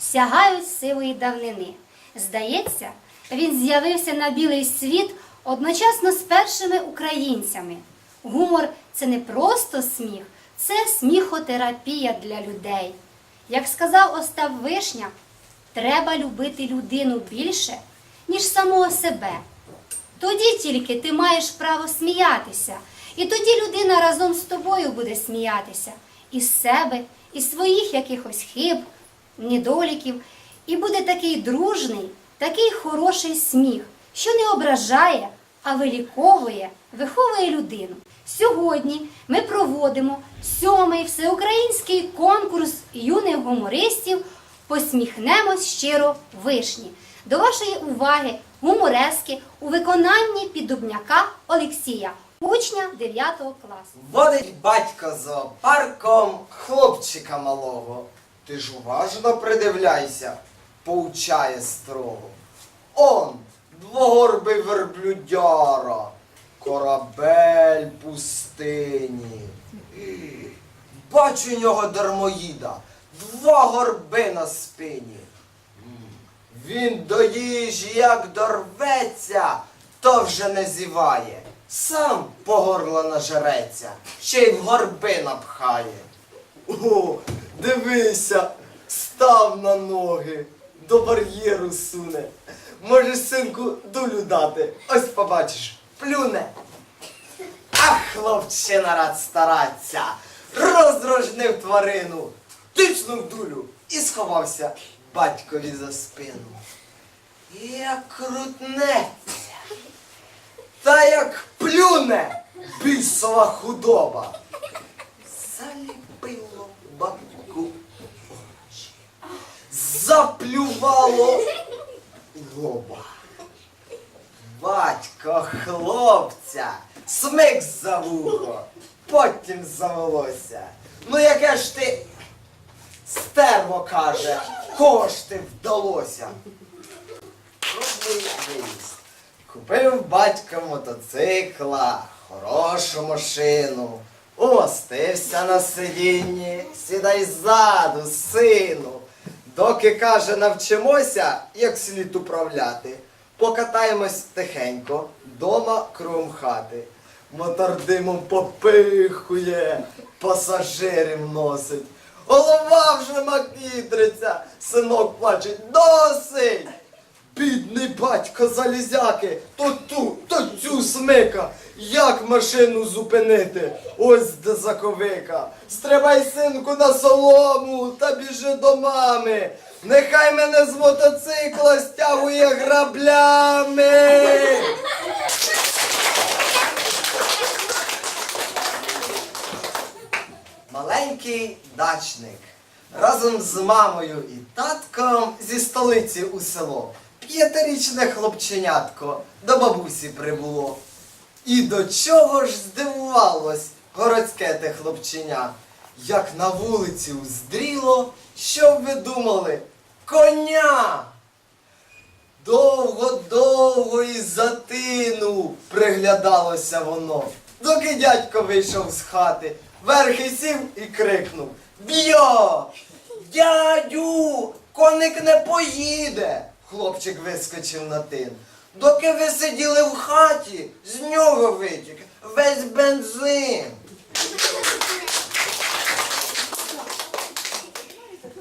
сягають сивої давнини. Здається, він з'явився на білий світ одночасно з першими українцями. Гумор це не просто сміх, це сміхотерапія для людей. Як сказав Остап Вишня, треба любити людину більше, ніж самого себе. Тоді тільки ти маєш право сміятися, і тоді людина разом з тобою буде сміятися із себе, із своїх якихось хиб, недоліків, і буде такий дружний, такий хороший сміх, що не ображає, а виліковує, виховує людину. Сьогодні ми проводимо сьомий всеукраїнський конкурс юних гумористів Посміхнемось щиро вишні. До вашої уваги гуморески у виконанні піддубняка Олексія, учня 9 класу. Водить батько зоопарком хлопчика малого. Ти ж уважно придивляйся, поучає строго. Он, двогорбий верблюдяра, корабель пустині. Бачу нього дармоїда, два горби на спині. Він до їжі як дорветься, то вже не зіває. Сам по горло нажереться, ще й в горби напхає. О, дивися, став на ноги, до бар'єру суне. Можеш, синку, дулю дати. Ось побачиш, плюне. Ах, хлопчина рад стараться, роздрожнив тварину, тичнув дулю і сховався батькові за спину. Як крутнеться, та як плюне бісова худоба. Заліпило батьку очі, заплювало лоба. Батько хлопця, смик за вухо, потім за волосся. Ну яке ж ти стерво каже, кого ж ти вдалося? Виїзд. Купив батько мотоцикла, хорошу машину, умостився на сидінні, сідай ззаду, сину. Доки каже, навчимося, як слід управляти. Покатаємось тихенько, дома кругом хати. Мотор димом попихує, пасажирів носить. Голова вже макітриться, синок плаче, досить. Бідний батько залізяки, то ту, то цю смика. Як машину зупинити? Ось де заковика. Стрибай, синку, на солому та біжи до мами. Нехай мене з мотоцикла стягує граблями. Маленький дачник разом з мамою і татком зі столиці у село. П'ятирічне хлопченятко до бабусі прибуло. І до чого ж здивувалось городське те хлопченя, як на вулиці уздріло, що ви думали? Коня! Довго-довго із затину приглядалося воно. Доки дядько вийшов з хати, верхи сів і крикнув Б'йо! Дядю! Коник не поїде! Хлопчик вискочив на тин. Доки ви сиділи в хаті, з нього витік весь бензин.